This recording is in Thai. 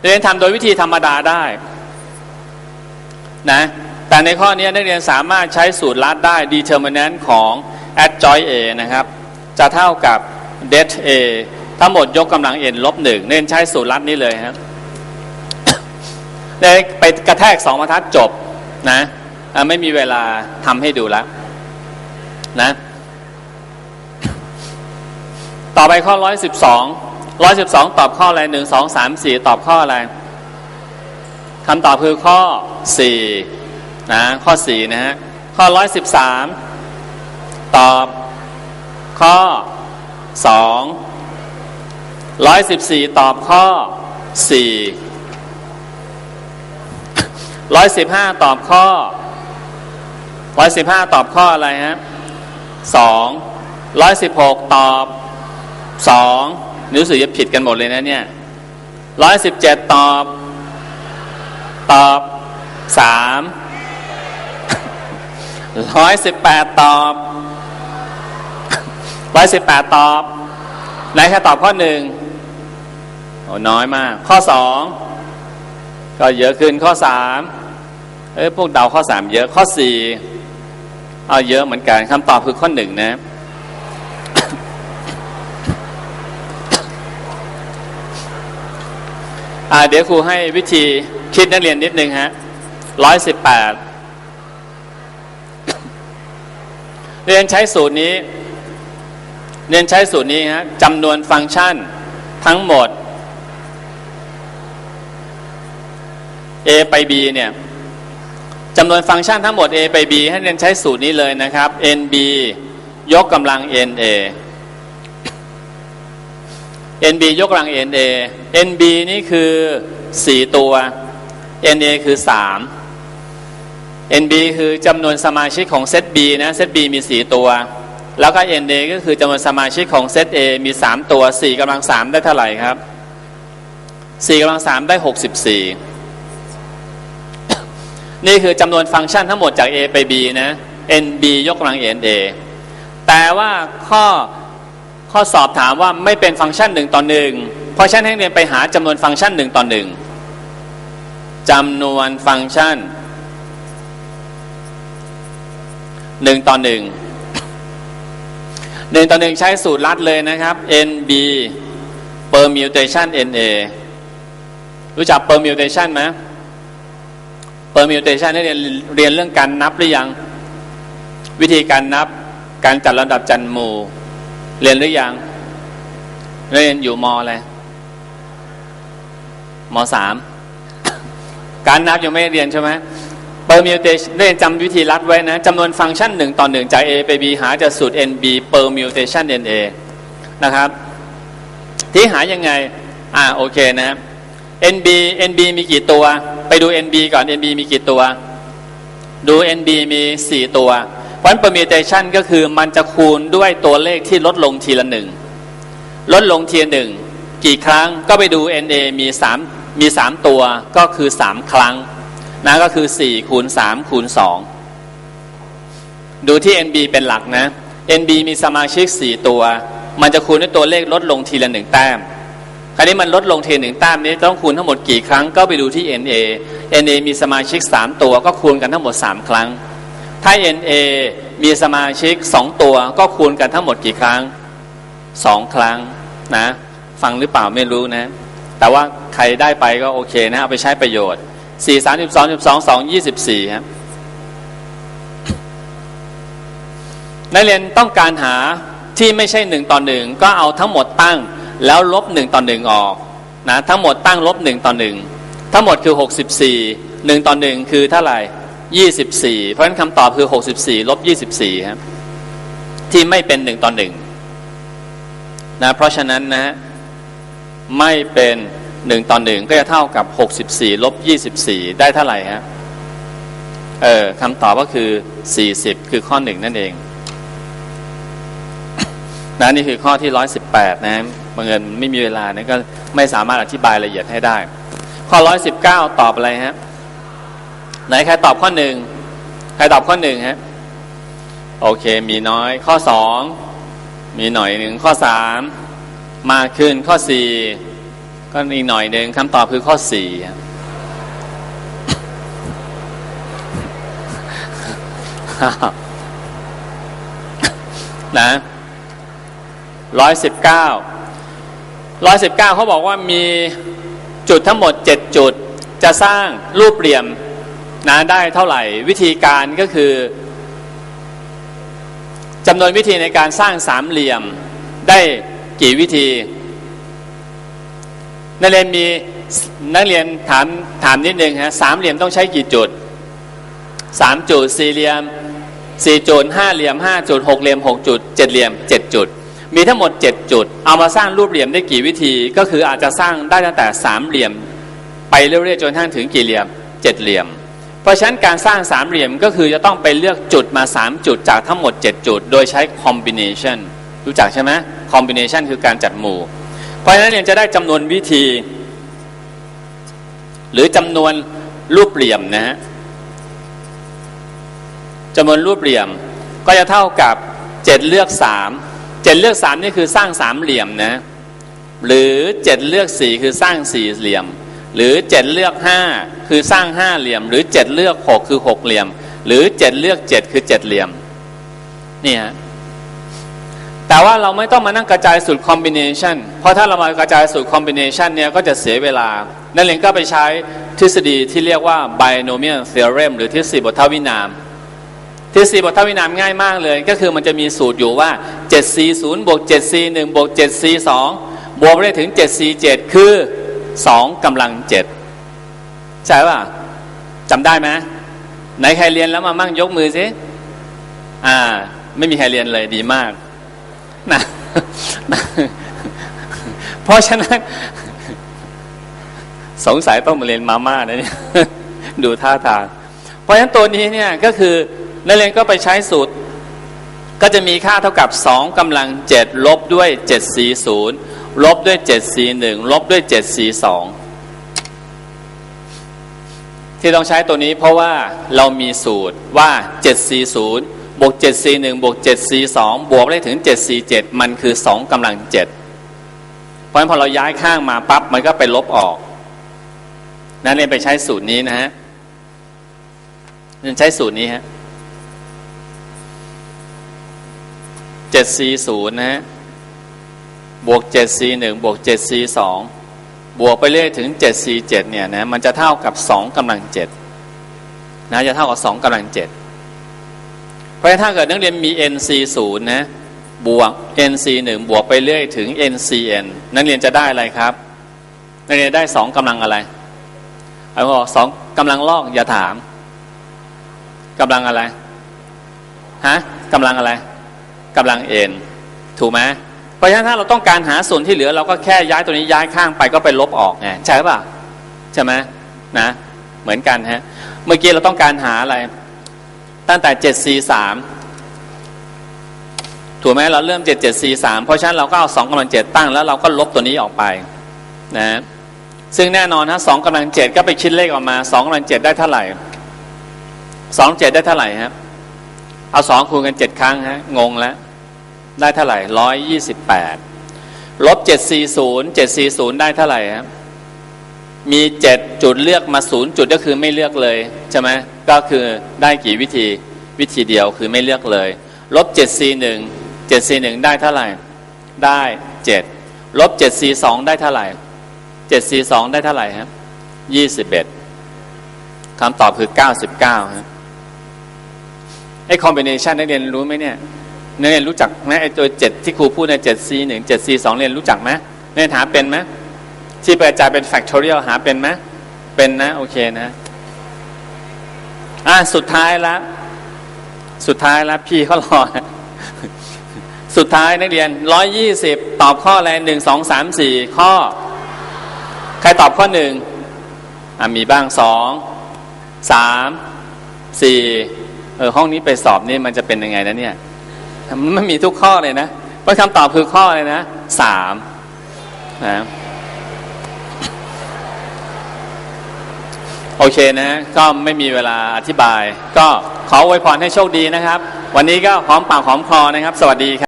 นักเรียนทำโดยวิธีธรรมดาได้นะแต่ในข้อนี้นักเรียนสามารถใช้สูตรลัดได้ determinant ของ adjoint a นะครับ จะเท่ากับ det a ทั้งหมดยกกำลัง n ลบหนึ่งเน้นใช้สูตรลัดนี้เลยครับได้ไปกระแทกสองบรรทัดจบนะอะไม่มีเวลาทำให้ดูแล้วนะ ต่อไปข้อร้อยสิบสอง ร้อยสิบสองตอบข้ออะไรหนึ่งสองสามสี่ตอบข้ออะไรคำตอบคือข้อสี่นะข้อสี่นะฮะข้อร้อยสิบสามตอบข้อสองร้อยสิบสี่ตอบข้อสี่ร้อยสิบห้าตอบข้อร้อยสิบห้าตอบข้ออะไรฮะสองร้อยสิบหกตอบสอง นิ้สื่อจะผิดกันหมดเลยนะเนี่ยร้อยสิบเจ็ดตอบ ตอบสามร้อยสิบแปดตอบร้อยสิบแปดตอบไหนแค่ตอบข้อหนึ่งโอ้น้อยมาก ข้อสองก็เยอะขึ้นข้อสามเอ้ยพวกเดาข้อสามเยอะข้อสี่เอาเยอะเหมือนกันคำตอบคือข้อหนึ่งนะ เดี๋ยวครูให้วิธีคิดนักเรียนนิดนึงฮะร้อยสิบแปดเรียนใช้สูตรนี้ เรียนใช้สูตรนี้ฮะจำนวนฟังก์ชันทั้งหมด a ไป b เนี่ยจำนวนฟังก์ชันทั้งหมด a ไป b ให้เรียนใช้สูตรนี้เลยนะครับ nb ยกกำลัง na nb ยกกำลัง na nb นี่คือ 4 ตัว na คือ 3 nb คือจำนวนสมาชิกของเซต b นะเซต b มี 4 ตัว แล้วก็ na ก็คือจำนวนสมาชิกของเซต a มี 3 ตัว 4กำลัง 3 ได้เท่าไหร่ครับ 4กำลัง 3 ได้ 64 นี่คือจำนวนฟังก์ชันทั้งหมดจาก a ไป b นะ nb ยกกำลัง na แต่ว่าข้อ ข้อสอบถามว่าไม่เป็นฟังก์ชันหนึ่งต่อหนึ่งเพราะฉะนั้นให้เรียนไปหาจำนวนฟังก์ชันหนึ่งต่อหนึ่งจำนวนฟังก์ชันหนึ่งต่อหนึ่งหนึ่งต่อหนึ่งใช้สูตรลัดเลยนะครับ nb permutation na รู้จัก permutation ไหม permutation ให้เรียนเรียนเรื่องการนับหรือยัง วิธีการนับการจัดลำดับจันหมู่ เรียนหรือยังเรียนอยู่มอะไรมสามการนับยังไม่ได้เรียนใช่ไหม permutation เรียนจำวิธีรัดไว้นะจำนวนฟังก์ชันหนึ่งต่อหนึ่งจาก a ไป b หาจากสูตร nb permutation na นะครับ ที่หายังไง อ่าโอเคนะ nb nb มีกี่ตัว ไปดู nb ก่อน nb มีกี่ตัว ดู nb มี 4 ตัว เพราะฉะนั้น permutation ก็คือมันจะคูณด้วยตัวเลขที่ลดลงทีละหนึ่งลดลงทีละหนึ่งกี่ครั้งก็ไปดู na มี3มี 3 ตัวก็คือ 3 ครั้งนะก็คือ4คูณ3คูณ2ดูที่ nb เป็นหลักนะ nb มีสมาชิก 4 ตัว มันจะคูณด้วยตัวเลขลดลงทีละหนึ่งแต้มคราวนี้มันลดลงทีหนึ่งแต้มนี้ต้องคูณทั้งหมดกี่ครั้งก็ไปดูที่ na na มีสมาชิก 3 ตัวก็คูณกันทั้งหมด 3 ครั้ง ถ้า na มีสมาชิก 2 ตัวก็คูณกันทั้งหมดกี่ครั้ง 2 ครั้งนะ ฟังหรือเปล่าไม่รู้นะ แต่ว่าใครได้ไปก็โอเคนะ เอาไปใช้ประโยชน์ 4 3 2 12 2 24ครับนักเรียนต้องการหาที่ไม่ใช่ 1 ต่อ 1 ก็เอาทั้งหมดตั้งแล้วลบ 1 ต่อ 1 ออกนะทั้งหมดตั้งลบ 1 ต่อ 1 ทั้งหมดคือ 64 1 ต่อ 1 คือเท่าไหร่ 24เพราะฉะนั้นคำตอบคือ64ลบ24ครับที่ไม่เป็น1ต่อ1นะเพราะฉะนั้นนะไม่เป็น1ต่อ1ก็จะเท่ากับ64ลบ24ได้เท่าไหร่ฮะเออคำตอบก็คือ40คือข้อหนึ่งนั่นเองนะนี่คือข้อที่118นะบังเอิญไม่มีเวลานะก็ไม่สามารถอธิบายละเอียดให้ได้ ข้อ119ตอบอะไรฮะ ไหนใครตอบข้อหนึ่งใครตอบข้อหนึ่งฮะโอเค มีน้อย ข้อสองมีหน่อยหนึ่งข้อสามมากขึ้นข้อสี่ก็อีกหน่อยหนึ่งคำตอบคือข้อสี่ครับนะร้อยสิบเก้าร้อยสิบเก้าเขาบอกว่ามีจุดทั้งหมดเจ็ดจุดจะสร้างรูปเหลี่ยม นะได้เท่าไหร่ วิธีการก็คือจำนวนวิธีในการสร้างสามเหลี่ยมได้กี่วิธี นักเรียนมีนักเรียนถามถามนิดนึงฮะสามเหลี่ยมต้องใช้กี่จุดสามจุดสี่เหลี่ยมสี่จุดห้าเหลี่ยมห้าจุดหกเหลี่ยมหกจุดเจ็ดเหลี่ยมเจ็ดจุด มีทั้งหมดเจ็ดจุด เอามาสร้างรูปเหลี่ยมได้กี่วิธี ก็คืออาจจะสร้างได้ตั้งแต่สามเหลี่ยม ไปเรื่อยๆจนกระทั่งถึงกี่เหลี่ยมเจ็ดเหลี่ยม เพราะฉะนั้นการสร้างสามเหลี่ยมก็คือจะต้องไปเลือกจุดมาสามจุดจากทั้งหมดเจ็ดจุด โดยใช้ combination รู้จักใช่ไหม combination คือการจัดหมู่ เพราะฉะนั้นเรียนจะได้จำนวนวิธี หรือจำนวนรูปเหลี่ยมนะฮะจำนวนรูปเหลี่ยมก็จะเท่ากับ 7 เลือก 3 7 เลือก 3 นี่คือสร้างสามเหลี่ยมนะหรือ 7 เลือก 4 คือสร้างสี่เหลี่ยม หรือ 7 เลือก 5 คือสร้างห้าเหลี่ยม หรือ7เลือก6คือหกเหลี่ยม หรือ7เลือก7คือเจ็ดเหลี่ยมนี่ฮะแต่ว่าเราไม่ต้องมานั่งกระจายสูตรคอมบิเนชันเพราะถ้าเรามากระจายสูตรคอมบิเนชันเนี่ยก็จะเสียเวลา นักเรียนก็ไปใช้ทฤษฎีที่เรียกว่า binomial theorem หรือทฤษฎีบททวินาม ทฤษฎีบททวินามง่ายมากเลย ก็คือมันจะมีสูตรอยู่ว่า740บวก741บวก742บวกไปได้ถึง747คือ 2กำลัง 7 ใช่ป่ะจำได้ไหมไหนใครเรียนแล้วมามั่งยกมือสิอ่า ไม่มีใครเรียนเลยดีมากนะนะเพราะฉะนั้น สงสัยต้องมาเรียนมาม่านะเนี่ยดูท่าทาง เพราะฉะนั้นตัวนี้เนี่ยก็คือนักเรียนก็ไปใช้สูตร ก็จะมีค่าเท่ากับ 2กำลัง 7 ลบด้วย 740 ลบด้วย 741 ลบด้วย 742 ที่ต้องใช้ตัวนี้เพราะว่าเรามีสูตรว่า 740 บวก 741 บวก 742 บวกได้ถึง 747 มันคือ 2กำลัง 7 เพราะฉะนั้นพอเราย้ายข้างมาปั๊บ มันก็ไปลบออก นั้นเรียนไปใช้สูตรนี้นะฮะเรียนใช้สูตรนี้ฮะ 740 นะฮะ บวก 741 บวก 742 บวกไปเรื่อยถึง 747เนี่ยนะมันจะเท่ากับ 2กำลัง7นะจะเท่ากับ 2กำลัง7เพราะฉะนั้นถ้าเกิดนักเรียนมี NC0 นะบวก NC1 บวกไปเรื่อยถึง NCN นักเรียนจะได้อะไรครับ นักเรียนได้ 2กำลังอะไรเอาบอกสองกำลังลอกอย่าถามกำลังอะไรฮะกำลังอะไรกำลัง N ถูกไหม เพราะฉะนั้นถ้าเราต้องการหาส่วนที่เหลือเราก็แค่ย้ายตัวนี้ย้ายข้างไปก็ไปลบออกไงใช่ป่ะใช่ไหมนะเหมือนกันฮะเมื่อกี้เราต้องการหาอะไร ตั้งแต่7 4 3ถูกไหมเราเริ่ม7 7 4 3เพราะฉะนั้นเราก็เอา2กำลัง7ตั้งแล้วเราก็ลบตัวนี้ออกไปนะซึ่งแน่นอนนะ2กำลัง7ก็ไปคิดเลขออกมา2กำลัง7ได้เท่าไหร่2 7ได้เท่าไหร่ครับเอา2คูณกัน7ครั้งฮะงงแล้ว ได้เท่าไหร่128ลบ740 740ได้เท่าไหร่ครับมี7จุดเลือกมา0จุดก็คือไม่เลือกเลยใช่ไหมก็คือได้กี่วิธีวิธีเดียวคือไม่เลือกเลยลบ741 741ได้เท่าไหร่ ได้7ลบ742ได้เท่าไหร่742ได้เท่าไหร่ครับ21คำตอบคือ99ครับไอ้คอมบิเนชันนักเรียนรู้ไหมเนี่ย เรียนรู้จักไหมไอ้ตัวเจ็ดที่ครูพูดในเจ็ด c หนึ่งเจ็ด c สองเรียนรู้จักไหมเรียนหาเป็นไหมที่ไปกระจายเป็น factorial หาเป็นไหมเป็นนะ โอเคนะอะสุดท้ายแล้วสุดท้ายแล้วพี่เขารอสุดท้ายนักเรียนร้อยยี่สิบตอบข้ออะไรหนึ่งสองสามสี่ข้อ ใครตอบข้อหนึ่งอะมีบ้างสองสามสี่เออห้องนี้ไปสอบนี่มันจะเป็นยังไงนะเนี่ย มันไม่มีทุกข้อเลยนะเพราะคำตอบคือข้อเลยนะสามนะโอเคนะ ก็ไม่มีเวลาอธิบาย ก็ขออวยพรให้โชคดีนะครับ วันนี้ก็หอมปากหอมคอนะครับ สวัสดีครับ